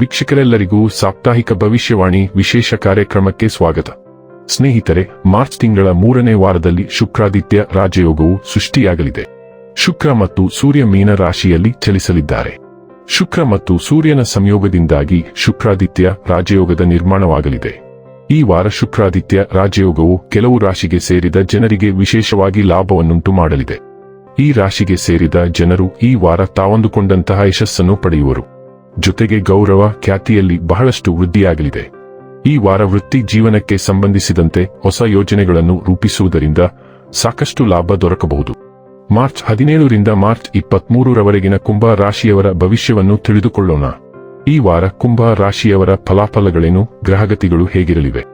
ವೀಕ್ಷಕರೆಲ್ಲರಿಗೂ ಸಾಪ್ತಾಹಿಕ ಭವಿಷ್ಯವಾಣಿ ವಿಶೇಷ ಕಾರ್ಯಕ್ರಮಕ್ಕೆ ಸ್ವಾಗತ. ಸ್ನೇಹಿತರೆ, ಮಾರ್ಚ್ ತಿಂಗಳ ಮೂರನೇ ವಾರದಲ್ಲಿ ಶುಕ್ರಾದಿತ್ಯ ರಾಜಯೋಗವು ಸೃಷ್ಟಿಯಾಗಲಿದೆ. ಶುಕ್ರ ಮತ್ತು ಸೂರ್ಯ ಮೀನ ರಾಶಿಯಲ್ಲಿ ಚಲಿಸಲಿದ್ದಾರೆ. ಶುಕ್ರ ಮತ್ತು ಸೂರ್ಯನ ಸಂಯೋಗದಿಂದಾಗಿ ಶುಕ್ರಾದಿತ್ಯ ರಾಜಯೋಗದ ನಿರ್ಮಾಣವಾಗಲಿದೆ. ಈ ವಾರ ಶುಕ್ರಾದಿತ್ಯ ರಾಜಯೋಗವು ಕೆಲವು ರಾಶಿಗೆ ಸೇರಿದ ಜನರಿಗೆ ವಿಶೇಷವಾಗಿ ಲಾಭವನ್ನುಂಟು ಮಾಡಲಿದೆ. ಈ ರಾಶಿಗೆ ಸೇರಿದ ಜನರು ಈ ವಾರ ತಾವಂದುಕೊಂಡಂತಹ ಯಶಸ್ಸನ್ನು ಪಡೆಯುವರು. ಜೊತೆಗೆ ಗೌರವ ಖ್ಯಾತಿಯಲ್ಲಿ ಬಹಳಷ್ಟು ವೃದ್ಧಿಯಾಗಲಿದೆ. ಈ ವಾರ ವೃತ್ತಿ ಜೀವನಕ್ಕೆ ಸಂಬಂಧಿಸಿದಂತೆ ಹೊಸ ಯೋಜನೆಗಳನ್ನು ರೂಪಿಸುವುದರಿಂದ ಸಾಕಷ್ಟು ಲಾಭ ದೊರಕಬಹುದು. ಮಾರ್ಚ್ ಹದಿನೇಳರಿಂದ ಮಾರ್ಚ್ ಇಪ್ಪತ್ಮೂರರವರೆಗಿನ ಕುಂಭ ರಾಶಿಯವರ ಭವಿಷ್ಯವನ್ನು ತಿಳಿದುಕೊಳ್ಳೋಣ. ಈ ವಾರ ಕುಂಭ ರಾಶಿಯವರ ಫಲಾಫಲಗಳೇನು, ಗ್ರಹಗತಿಗಳು ಹೇಗಿರಲಿವೆ?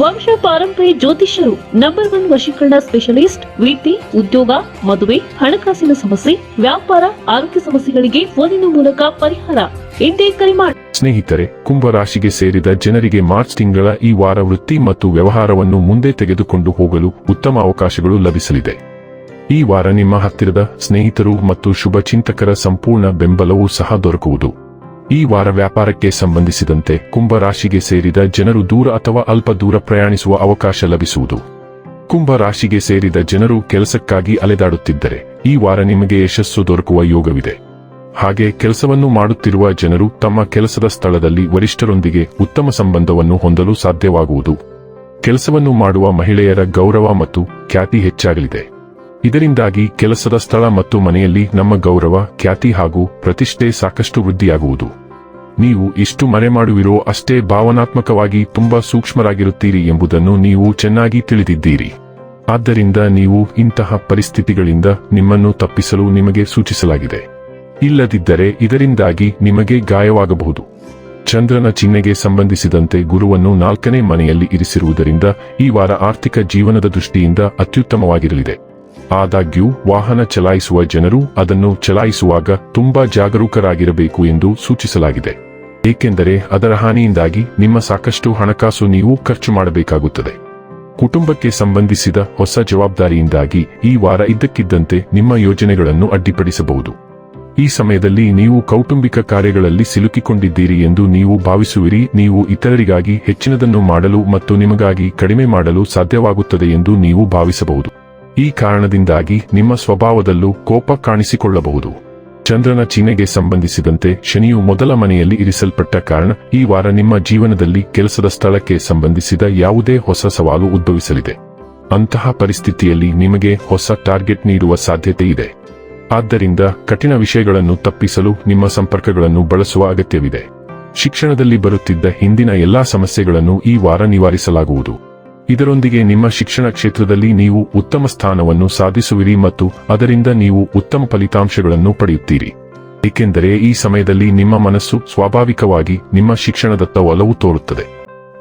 ವಂಶ ಪಾರಂಪರ್ಯ ಜ್ಯೋತಿಷ್ಯರು ನಂಬರ್ ಒನ್ ವಶೀಕರಣ ಸ್ಪೆಷಲಿಸ್ಟ್ ವೃತ್ತಿ ಉದ್ಯೋಗ, ಮದುವೆ, ಹಣಕಾಸಿನ ಸಮಸ್ಯೆ, ವ್ಯಾಪಾರ, ಆರೋಗ್ಯ ಸಮಸ್ಯೆಗಳಿಗೆ ಫೋನಿನ ಮೂಲಕ ಪರಿಹಾರ. ಎಂದೇ ಕರೆ ಮಾಡಿ ಸ್ನೇಹಿತರೆ ಕುಂಭ ರಾಶಿಗೆ ಸೇರಿದ ಜನರಿಗೆ ಮಾರ್ಚ್ ತಿಂಗಳ ಈ ವಾರ ವೃತ್ತಿ ಮತ್ತು ವ್ಯವಹಾರವನ್ನು ಮುಂದೆ ತೆಗೆದುಕೊಂಡು ಹೋಗಲು ಉತ್ತಮ ಅವಕಾಶಗಳು ಲಭಿಸಲಿದೆ. ಈ ವಾರ ನಿಮ್ಮ ಹತ್ತಿರದ ಸ್ನೇಹಿತರು ಮತ್ತು ಶುಭಚಿಂತಕರ ಸಂಪೂರ್ಣ ಬೆಂಬಲವೂ ಸಹ ದೊರಕುವುದು. ಈ ವಾರ ವ್ಯಾಪಾರಕ್ಕೆ ಸಂಬಂಧಿಸಿದಂತೆ ಕುಂಭ ರಾಶಿಗೆ ಸೇರಿದ ಜನರು ದೂರ ಅಥವಾ ಅಲ್ಪ ದೂರ ಪ್ರಯಾಣಿಸುವ ಅವಕಾಶ ಲಭಿಸುವುದು. ಕುಂಭ ರಾಶಿಗೆ ಸೇರಿದ ಜನರು ಕೆಲಸಕ್ಕಾಗಿ ಅಲೆದಾಡುತ್ತಿದ್ದರೆ ಈ ವಾರ ನಿಮಗೆ ಯಶಸ್ಸು ದೊರಕುವ ಯೋಗವಿದೆ. ಹಾಗೆ ಕೆಲಸವನ್ನು ಮಾಡುತ್ತಿರುವ ಜನರು ತಮ್ಮ ಕೆಲಸದ ಸ್ಥಳದಲ್ಲಿ ವರಿಷ್ಠರೊಂದಿಗೆ ಉತ್ತಮ ಸಂಬಂಧವನ್ನು ಹೊಂದಲು ಸಾಧ್ಯವಾಗುವುದು. ಕೆಲಸವನ್ನು ಮಾಡುವ ಮಹಿಳೆಯರ ಗೌರವ ಮತ್ತು ಖ್ಯಾತಿ ಹೆಚ್ಚಾಗಲಿದೆ. ಇದರಿಂದಾಗಿ ಕೆಲಸದ ಸ್ಥಳ ಮತ್ತು ಮನೆಯಲ್ಲಿ ನಮ್ಮ ಗೌರವ, ಖ್ಯಾತಿ ಹಾಗೂ ಪ್ರತಿಷ್ಠೆ ಸಾಕಷ್ಟು ವೃದ್ಧಿಯಾಗುವುದು. ನೀವು ಇಷ್ಟು ಮರೆ ಮಾಡುವಿರೋ ಅಷ್ಟೇ ಭಾವನಾತ್ಮಕವಾಗಿ ತುಂಬಾ ಸೂಕ್ಷ್ಮರಾಗಿರುತ್ತೀರಿ ಎಂಬುದನ್ನು ನೀವು ಚೆನ್ನಾಗಿ ತಿಳಿದಿದ್ದೀರಿ. ಆದ್ದರಿಂದ ನೀವು ಇಂತಹ ಪರಿಸ್ಥಿತಿಗಳಿಂದ ನಿಮ್ಮನ್ನು ತಪ್ಪಿಸಲು ನಿಮಗೆ ಸೂಚಿಸಲಾಗಿದೆ. ಇಲ್ಲದಿದ್ದರೆ ಇದರಿಂದಾಗಿ ನಿಮಗೆ ಗಾಯವಾಗಬಹುದು. ಚಂದ್ರನ ಚಿಹ್ನೆಗೆ ಸಂಬಂಧಿಸಿದಂತೆ ಗುರುವನ್ನು ನಾಲ್ಕನೇ ಮನೆಯಲ್ಲಿ ಇರಿಸಿರುವುದರಿಂದ ಈ ವಾರ ಆರ್ಥಿಕ ಜೀವನದ ದೃಷ್ಟಿಯಿಂದ ಅತ್ಯುತ್ತಮವಾಗಿರಲಿದೆ. ಆದಾಗ್ಯೂ, ವಾಹನ ಚಲಾಯಿಸುವ ಜನರು ಅದನ್ನು ಚಲಾಯಿಸುವಾಗ ತುಂಬಾ ಜಾಗರೂಕರಾಗಿರಬೇಕು ಎಂದು ಸೂಚಿಸಲಾಗಿದೆ. ಏಕೆಂದರೆ ಅದರ ಹಾನಿಯಿಂದಾಗಿ ನಿಮ್ಮ ಸಾಕಷ್ಟು ಹಣಕಾಸು ನೀವು ಖರ್ಚು ಮಾಡಬೇಕಾಗುತ್ತದೆ. ಕುಟುಂಬಕ್ಕೆ ಸಂಬಂಧಿಸಿದ ಹೊಸ ಜವಾಬ್ದಾರಿಯಿಂದಾಗಿ ಈ ವಾರ ಇದ್ದಕ್ಕಿದ್ದಂತೆ ನಿಮ್ಮ ಯೋಜನೆಗಳನ್ನು ಅಡ್ಡಿಪಡಿಸಬಹುದು. ಈ ಸಮಯದಲ್ಲಿ ನೀವು ಕೌಟುಂಬಿಕ ಕಾರ್ಯಗಳಲ್ಲಿ ಸಿಲುಕಿಕೊಂಡಿದ್ದೀರಿ ಎಂದು ನೀವು ಭಾವಿಸುವಿರಿ. ನೀವು ಇತರರಿಗಾಗಿ ಹೆಚ್ಚಿನದನ್ನು ಮಾಡಲು ಮತ್ತು ನಿಮಗಾಗಿ ಕಡಿಮೆ ಮಾಡಲು ಸಾಧ್ಯವಾಗುತ್ತದೆ ಎಂದು ನೀವು ಭಾವಿಸಬಹುದು. ಈ ಕಾರಣದಿಂದಾಗಿ ನಿಮ್ಮ ಸ್ವಭಾವದಲ್ಲೂ ಕೋಪ ಕಾಣಿಸಿಕೊಳ್ಳಬಹುದು. ಚಂದ್ರನ ಚಿಹ್ನೆಗೆ ಸಂಬಂಧಿಸಿದಂತೆ ಶನಿಯು ಮೊದಲ ಮನೆಯಲ್ಲಿ ಇರಿಸಲ್ಪಟ್ಟ ಕಾರಣ ಈ ವಾರ ನಿಮ್ಮ ಜೀವನದಲ್ಲಿ ಕೆಲಸದ ಸ್ಥಳಕ್ಕೆ ಸಂಬಂಧಿಸಿದ ಯಾವುದೇ ಹೊಸ ಸವಾಲು ಉದ್ಭವಿಸಲಿದೆ. ಅಂತಹ ಪರಿಸ್ಥಿತಿಯಲ್ಲಿ ನಿಮಗೆ ಹೊಸ ಟಾರ್ಗೆಟ್ ನೀಡುವ ಸಾಧ್ಯತೆ ಇದೆ. ಆದ್ದರಿಂದ ಕಠಿಣ ವಿಷಯಗಳನ್ನು ತಪ್ಪಿಸಲು ನಿಮ್ಮ ಸಂಪರ್ಕಗಳನ್ನು ಬಳಸುವ ಅಗತ್ಯವಿದೆ. ಶಿಕ್ಷಣದಲ್ಲಿ ಬರುತ್ತಿದ್ದ ಹಿಂದಿನ ಎಲ್ಲಾ ಸಮಸ್ಯೆಗಳನ್ನು ಈ ವಾರ ನಿವಾರಿಸಲಾಗುವುದು. ಇದರೊಂದಿಗೆ ನಿಮ್ಮ ಶಿಕ್ಷಣ ಕ್ಷೇತ್ರದಲ್ಲಿ ನೀವು ಉತ್ತಮ ಸ್ಥಾನವನ್ನು ಸಾಧಿಸುವಿರಿ ಮತ್ತು ಅದರಿಂದ ನೀವು ಉತ್ತಮ ಫಲಿತಾಂಶಗಳನ್ನು ಪಡೆಯುತ್ತೀರಿ. ಏಕೆಂದರೆ ಈ ಸಮಯದಲ್ಲಿ ನಿಮ್ಮ ಮನಸ್ಸು ಸ್ವಾಭಾವಿಕವಾಗಿ ನಿಮ್ಮ ಶಿಕ್ಷಣದತ್ತ ಒಲವು ತೋರುತ್ತದೆ.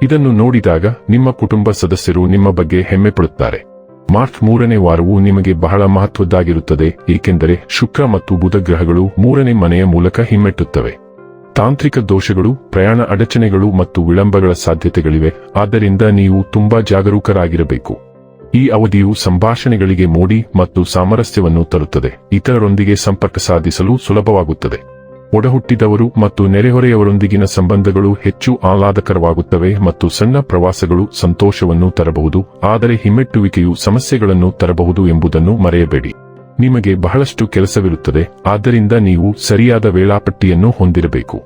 ಇದನ್ನು ನೋಡಿದಾಗ ನಿಮ್ಮ ಕುಟುಂಬ ಸದಸ್ಯರು ನಿಮ್ಮ ಬಗ್ಗೆ ಹೆಮ್ಮೆ ಪಡುತ್ತಾರೆ. ಮಾರ್ಚ್ ಮೂರನೇ ವಾರವು ನಿಮಗೆ ಬಹಳ ಮಹತ್ವದ್ದಾಗಿರುತ್ತದೆ, ಏಕೆಂದರೆ ಶುಕ್ರ ಮತ್ತು ಬುಧ ಗ್ರಹಗಳು ಮೂರನೇ ಮನೆಯ ಮೂಲಕ ಹಿಮ್ಮೆಟ್ಟುತ್ತವೆ. ತಾಂತ್ರಿಕ ದೋಷಗಳು, ಪ್ರಯಾಣ ಅಡಚಣೆಗಳು ಮತ್ತು ವಿಳಂಬಗಳ ಸಾಧ್ಯತೆಗಳಿವೆ. ಆದ್ದರಿಂದ ನೀವು ತುಂಬಾ ಜಾಗರೂಕರಾಗಿರಬೇಕು. ಈ ಅವಧಿಯು ಸಂಭಾಷಣೆಗಳಿಗೆ ಮೋಡಿ ಮತ್ತು ಸಾಮರಸ್ಯವನ್ನು ತರುತ್ತದೆ. ಇತರರೊಂದಿಗೆ ಸಂಪರ್ಕ ಸಾಧಿಸಲು ಸುಲಭವಾಗುತ್ತದೆ. ಒಡಹುಟ್ಟಿದವರು ಮತ್ತು ನೆರೆಹೊರೆಯವರೊಂದಿಗಿನ ಸಂಬಂಧಗಳು ಹೆಚ್ಚು ಆಹ್ಲಾದಕರವಾಗುತ್ತವೆ ಮತ್ತು ಸಣ್ಣ ಪ್ರವಾಸಗಳು ಸಂತೋಷವನ್ನು ತರಬಹುದು, ಆದರೆ ಹಿಮ್ಮೆಟ್ಟುವಿಕೆಯು ಸಮಸ್ಯೆಗಳನ್ನು ತರಬಹುದು ಎಂಬುದನ್ನು ಮರೆಯಬೇಡಿ. ನಿಮಗೆ ಬಹಳಷ್ಟು ಕೆಲಸವಿರುತ್ತದೆ, ಆದ್ದರಿಂದ ನೀವು ಸರಿಯಾದ ವೇಳಾಪಟ್ಟಿಯನ್ನು ಹೊಂದಿರಬೇಕು.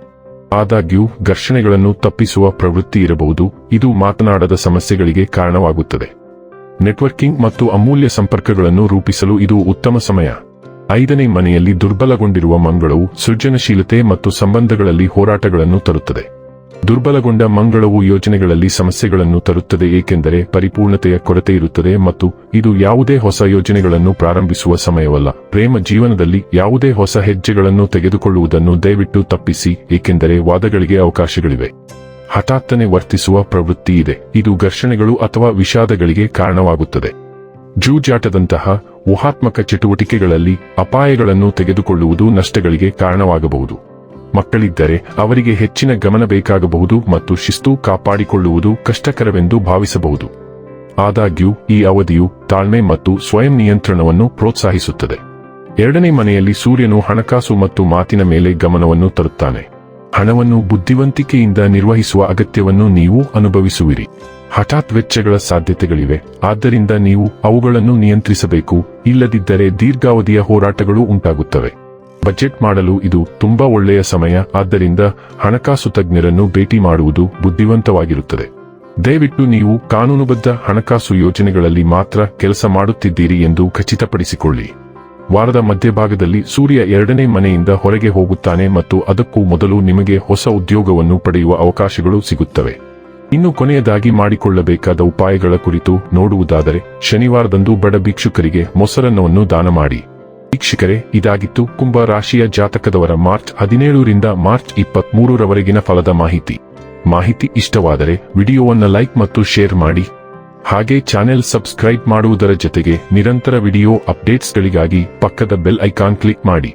ಆದಾಗ್ಯೂ, ಘರ್ಷಣೆಗಳನ್ನು ತಪ್ಪಿಸುವ ಪ್ರವೃತ್ತಿ ಇರಬಹುದು, ಇದು ಮಾತನಾಡದ ಸಮಸ್ಯೆಗಳಿಗೆ ಕಾರಣವಾಗುತ್ತದೆ. ನೆಟ್ವರ್ಕಿಂಗ್ ಮತ್ತು ಅಮೂಲ್ಯ ಸಂಪರ್ಕಗಳನ್ನು ರೂಪಿಸಲು ಇದು ಉತ್ತಮ ಸಮಯ. ಐದನೇ ಮನೆಯಲ್ಲಿ ದುರ್ಬಲಗೊಂಡಿರುವ ಮಂಗಳವು ಸೃಜನಶೀಲತೆ ಮತ್ತು ಸಂಬಂಧಗಳಲ್ಲಿ ಹೋರಾಟಗಳನ್ನು ತರುತ್ತದೆ. ದುರ್ಬಲಗೊಂಡ ಮಂಗಳವು ಯೋಜನೆಗಳಲ್ಲಿ ಸಮಸ್ಯೆಗಳನ್ನು ತರುತ್ತದೆ ಏಕೆಂದರೆ ಪರಿಪೂರ್ಣತೆಯ ಕೊರತೆ ಇರುತ್ತದೆ ಮತ್ತು ಇದು ಯಾವುದೇ ಹೊಸ ಯೋಜನೆಗಳನ್ನು ಪ್ರಾರಂಭಿಸುವ ಸಮಯವಲ್ಲ. ಪ್ರೇಮ ಜೀವನದಲ್ಲಿ ಯಾವುದೇ ಹೊಸ ಹೆಜ್ಜೆಗಳನ್ನು ತೆಗೆದುಕೊಳ್ಳುವುದನ್ನು ದಯವಿಟ್ಟು ತಪ್ಪಿಸಿ, ಏಕೆಂದರೆ ವಾದಗಳಿಗೆ ಅವಕಾಶಗಳಿವೆ. ಹಠಾತ್ತನೆ ವರ್ತಿಸುವ ಪ್ರವೃತ್ತಿ ಇದೆ. ಇದು ಘರ್ಷಣೆಗಳು ಅಥವಾ ವಿಷಾದಗಳಿಗೆ ಕಾರಣವಾಗುತ್ತದೆ. ಜೂಜಾಟದಂತಹ ಊಹಾತ್ಮಕ ಚಟುವಟಿಕೆಗಳಲ್ಲಿ ಅಪಾಯಗಳನ್ನು ತೆಗೆದುಕೊಳ್ಳುವುದು ನಷ್ಟಗಳಿಗೆ ಕಾರಣವಾಗಬಹುದು. ಮಕ್ಕಳಿದ್ದರೆ ಅವರಿಗೆ ಹೆಚ್ಚಿನ ಗಮನ ಬೇಕಾಗಬಹುದು ಮತ್ತು ಶಿಸ್ತು ಕಾಪಾಡಿಕೊಳ್ಳುವುದು ಕಷ್ಟಕರವೆಂದು ಭಾವಿಸಬಹುದು. ಆದಾಗ್ಯೂ, ಈ ಅವಧಿಯು ತಾಳ್ಮೆ ಮತ್ತು ಸ್ವಯಂ ನಿಯಂತ್ರಣವನ್ನು ಪ್ರೋತ್ಸಾಹಿಸುತ್ತದೆ. ಎರಡನೇ ಮನೆಯಲ್ಲಿ ಸೂರ್ಯನು ಹಣಕಾಸು ಮತ್ತು ಮಾತಿನ ಮೇಲೆ ಗಮನವನ್ನು ತರುತ್ತಾನೆ. ಹಣವನ್ನು ಬುದ್ಧಿವಂತಿಕೆಯಿಂದ ನಿರ್ವಹಿಸುವ ಅಗತ್ಯವನ್ನು ನೀವು ಅನುಭವಿಸುವಿರಿ. ಹಠಾತ್ ವೆಚ್ಚಗಳ ಸಾಧ್ಯತೆಗಳಿವೆ, ಆದ್ದರಿಂದ ನೀವು ಅವುಗಳನ್ನು ನಿಯಂತ್ರಿಸಬೇಕು, ಇಲ್ಲದಿದ್ದರೆ ದೀರ್ಘಾವಧಿಯ ಹೋರಾಟಗಳು ಉಂಟಾಗುತ್ತವೆ. ಬಜೆಟ್ ಮಾಡಲು ಇದು ತುಂಬಾ ಒಳ್ಳೆಯ ಸಮಯ. ಆದ್ದರಿಂದ ಹಣಕಾಸು ತಜ್ಞರನ್ನು ಭೇಟಿ ಮಾಡುವುದು ಬುದ್ಧಿವಂತವಾಗಿರುತ್ತದೆ. ದಯವಿಟ್ಟು ನೀವು ಕಾನೂನುಬದ್ಧ ಹಣಕಾಸು ಯೋಜನೆಗಳಲ್ಲಿ ಮಾತ್ರ ಕೆಲಸ ಮಾಡುತ್ತಿದ್ದೀರಿ ಎಂದು ಖಚಿತಪಡಿಸಿಕೊಳ್ಳಿ. ವಾರದ ಮಧ್ಯಭಾಗದಲ್ಲಿ ಸೂರ್ಯ ಎರಡನೇ ಮನೆಯಿಂದ ಹೊರಗೆ ಹೋಗುತ್ತಾನೆ ಮತ್ತು ಅದಕ್ಕೂ ಮೊದಲು ನಿಮಗೆ ಹೊಸ ಉದ್ಯೋಗವನ್ನು ಪಡೆಯುವ ಅವಕಾಶಗಳು ಸಿಗುತ್ತವೆ. ಇನ್ನು ಕೊನೆಯದಾಗಿ ಮಾಡಿಕೊಳ್ಳಬೇಕಾದ ಉಪಾಯಗಳ ಕುರಿತು ನೋಡುವುದಾದರೆ, ಶನಿವಾರದಂದು ಬಡ ಭಿಕ್ಷುಕರಿಗೆ ಮೊಸರನ್ನವನ್ನು ದಾನ ಮಾಡಿ. ವೀಕ್ಷಕರೇ, ಇದಾಗಿತ್ತು ಕುಂಭ ರಾಶಿಯ ಜಾತಕದವರ ಮಾರ್ಚ್ ಹದಿನೇಳರಿಂದ ಮಾರ್ಚ್ ಇಪ್ಪತ್ತ್ ಮೂರರವರೆಗಿನ ಫಲದ ಮಾಹಿತಿ. ಮಾಹಿತಿ ಇಷ್ಟವಾದರೆ ವಿಡಿಯೋವನ್ನು ಲೈಕ್ ಮತ್ತು ಶೇರ್ ಮಾಡಿ. ಹಾಗೆ ಚಾನೆಲ್ ಸಬ್ಸ್ಕ್ರೈಬ್ ಮಾಡುವುದರ ಜೊತೆಗೆ ನಿರಂತರ ವಿಡಿಯೋ ಅಪ್ಡೇಟ್ಸ್ಗಳಿಗಾಗಿ ಪಕ್ಕದ ಬೆಲ್ ಐಕಾನ್ ಕ್ಲಿಕ್ ಮಾಡಿ.